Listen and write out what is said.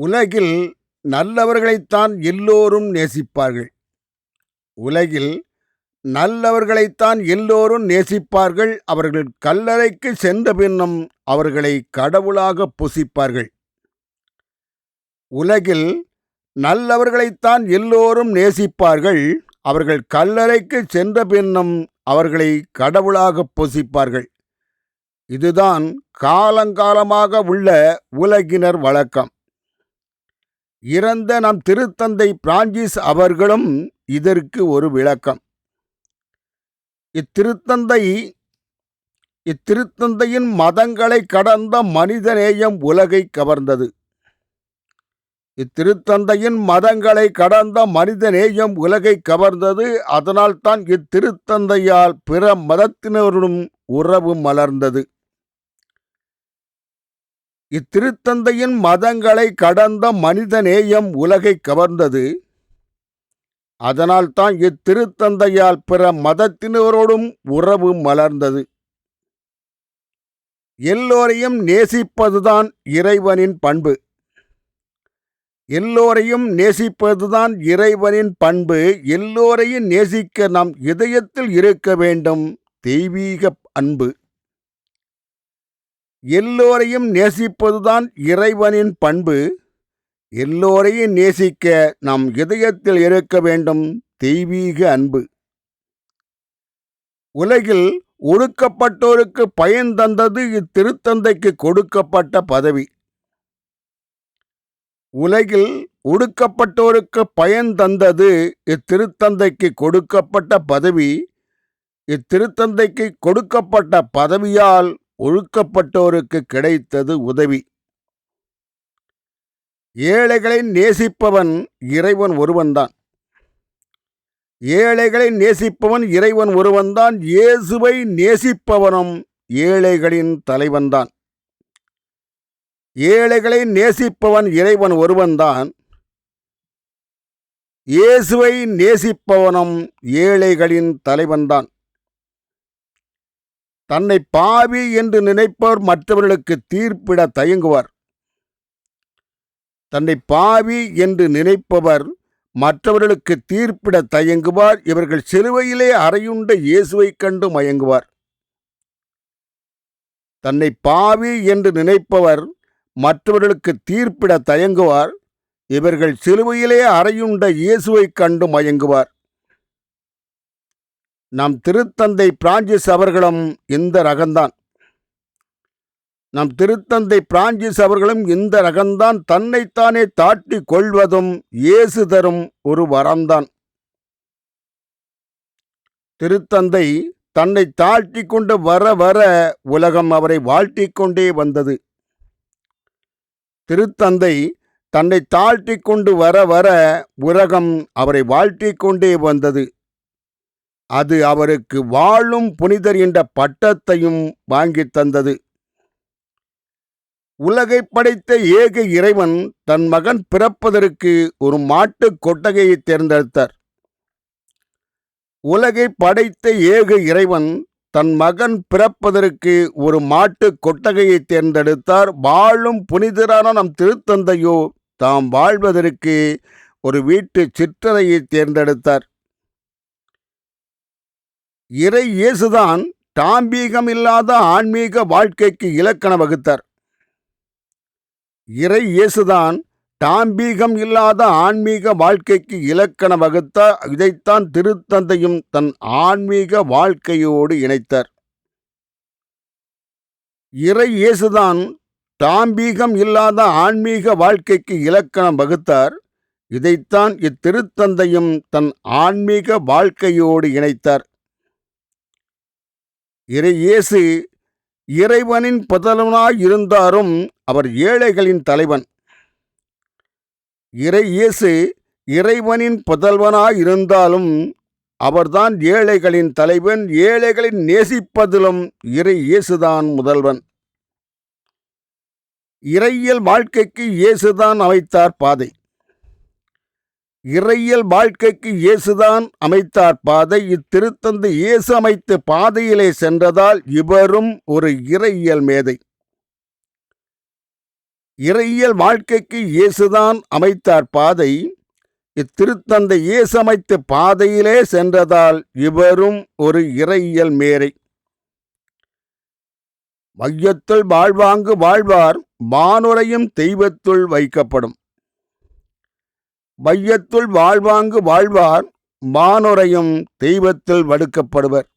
உலகில் நல்லவர்களைத்தான் எல்லோரும் நேசிப்பார்கள். உலகில் நல்லவர்களைத்தான் எல்லோரும் நேசிப்பார்கள். அவர்கள் கல்லறைக்கு சென்ற பின்னும் அவர்களை கடவுளாகப் புசிப்பார்கள். உலகில் நல்லவர்களைத்தான் எல்லோரும் நேசிப்பார்கள். அவர்கள் கல்லறைக்குச் சென்றபின்னும் அவர்களை கடவுளாகப் புசிப்பார்கள். இதுதான் காலங்காலமாக உள்ள உலகினர் வழக்கம். இறந்த நம் திருத்தந்தை பிரான்சிஸ் அவர்களும் இதற்கு ஒரு விளக்கம். இத்திருத்தந்தை இத்திருத்தந்தையின் மதங்களை கடந்த மனிதநேயம் உலகை கவர்ந்தது. இத்திருத்தந்தையின் மதங்களை கடந்த மனிதநேயம் உலகைக் கவர்ந்தது. அதனால்தான் இத்திருத்தந்தையால் பிற மதத்தினருடன் உறவு மலர்ந்தது. இத்திருத்தந்தையின் மதங்களை கடந்த மனிதநேயம் உலகைக் கவர்ந்தது. அதனால்தான் இத்திருத்தந்தையால் பிற மதத்தினரோடும் உறவு மலர்ந்தது. எல்லோரையும் நேசிப்பதுதான் இறைவனின் பண்பு. எல்லோரையும் நேசிப்பதுதான் இறைவனின் பண்பு. எல்லோரையும் நேசிக்க நம் இதயத்தில் இருக்க வேண்டும் தெய்வீக அன்பு. எல்லோரையும் நேசிப்பதுதான் இறைவனின் பண்பு. எல்லோரையும் நேசிக்க நம் இதயத்தில் இருக்க வேண்டும் தெய்வீக அன்பு. உலகில் ஒடுக்கப்பட்டோருக்கு பயன் தந்தது இத்திருத்தந்தைக்கு கொடுக்கப்பட்ட பதவி. உலகில் ஒடுக்கப்பட்டோருக்கு பயன் தந்தது இத்திருத்தந்தைக்கு கொடுக்கப்பட்ட பதவி. இத்திருத்தந்தைக்கு கொடுக்கப்பட்ட பதவியால் ஒழுக்கப்பட்டோருக்கு கிடைத்தது உதவி. ஏழைகளை நேசிப்பவன் இறைவன் ஒருவன்தான். ஏழைகளை நேசிப்பவன் இறைவன் ஒருவன்தான். இயேசுவை நேசிப்பவனும் ஏழைகளின் தலைவன்தான். ஏழைகளை நேசிப்பவன் இறைவன் ஒருவன்தான். இயேசுவை நேசிப்பவனும் ஏழைகளின் தலைவன்தான். தன்னை பாவி என்று நினைப்பவர் மற்றவர்களுக்கு தீர்ப்பிட தயங்குவார். தன்னை பாவி என்று நினைப்பவர் மற்றவர்களுக்கு தீர்ப்பிட தயங்குவார். இவர்கள் சிலுவையிலே அறையுண்ட இயேசுவைக் கண்டு மயங்குவார். தன்னை பாவி என்று நினைப்பவர் மற்றவர்களுக்கு தீர்ப்பிட தயங்குவார். இவர்கள் சிலுவையிலே அறையுண்ட இயேசுவைக் கண்டு மயங்குவார். நம் திருத்தந்தை பிரான்சிஸ் அவர்களும் இந்த ரகந்தான். நம் திருத்தந்தை பிரான்சிஸ் அவர்களும் இந்த ரகந்தான். தன்னைத்தானே தாட்டிக் கொள்வதும் இயேசு தரும் ஒரு வரம்தான். திருத்தந்தை தன்னை தாழ்த்தி கொண்டு வர வர உலகம் அவரை வாழ்த்திக்கொண்டே வந்தது. திருத்தந்தை தன்னை தாழ்த்தி கொண்டு வர வர உலகம் அவரை வாழ்த்திக்கொண்டே வந்தது. அது அவருக்கு வாழும் புனிதர் என்ற பட்டத்தையும் வாங்கித் தந்தது. உலகை படைத்த ஏக இறைவன் தன் மகன் பிறப்பதற்கு ஒரு மாட்டுக் கொட்டகையை தேர்ந்தெடுத்தார். உலகை படைத்த ஏக இறைவன் தன் மகன் பிறப்பதற்கு ஒரு மாட்டுக் கொட்டகையை தேர்ந்தெடுத்தார். வாழும் புனிதரான நம் திருத்தந்தையோ தாம் வாழ்வதற்கு ஒரு வீட்டு சிற்றறையை தேர்ந்தெடுத்தார். இறை இயேசுதான் தாம்பீகம் இல்லாத ஆன்மீக வாழ்க்கைக்கு இலக்கணம் வகுத்தார். இறை இயேசுதான் தாம்பீகம் இல்லாத ஆன்மீக வாழ்க்கைக்கு இலக்கணம் வகுத்தார். இதைத்தான் திருத்தந்தையும் தன் ஆன்மீக வாழ்க்கையோடு இணைத்தார். இறை இயேசுதான் தாம்பீகம் இல்லாத ஆன்மீக வாழ்க்கைக்கு இலக்கணம் வகுத்தார். இதைத்தான் இத்திருத்தந்தையும் தன் ஆன்மீக வாழ்க்கையோடு இணைத்தார். இறை இயேசு இறைவனின் புதல்வனாய் இருந்தாரும் அவர் ஏழைகளின் தலைவன். இறை இயேசு இறைவனின் புதல்வனாய் இருந்தாலும் அவர்தான் ஏழைகளின் தலைவன். ஏழைகளை நேசிப்பதிலும் இறை இயேசுதான் முதல்வன். இறையியல் வாழ்க்கைக்கு இயேசுதான் அமைத்தார் பாதை. இறையியல் வாழ்க்கைக்கு இயேசுதான் அமைத்தார் பாதை. இத்திருத்தந்தை இயேசு அமைத்த பாதையிலே சென்றதால் இவரும் ஒரு இறையியல் மேதை. இறையியல் வாழ்க்கைக்கு இயேசுதான் அமைத்தார் பாதை இத்திருத்தந்தை இயேசு அமைத்த பாதையிலே சென்றதால் இவரும் ஒரு இறையியல் மேரை மையத்துள் வாழ்வாங்கு வாழ்வார் வானுரையும் தெய்வத்துள் வைக்கப்படும் மையத்துள் வாழ்வாங்கு வாழ்வார் மானுரையும் தெய்வத்தில் வடுக்கப்படுவர்.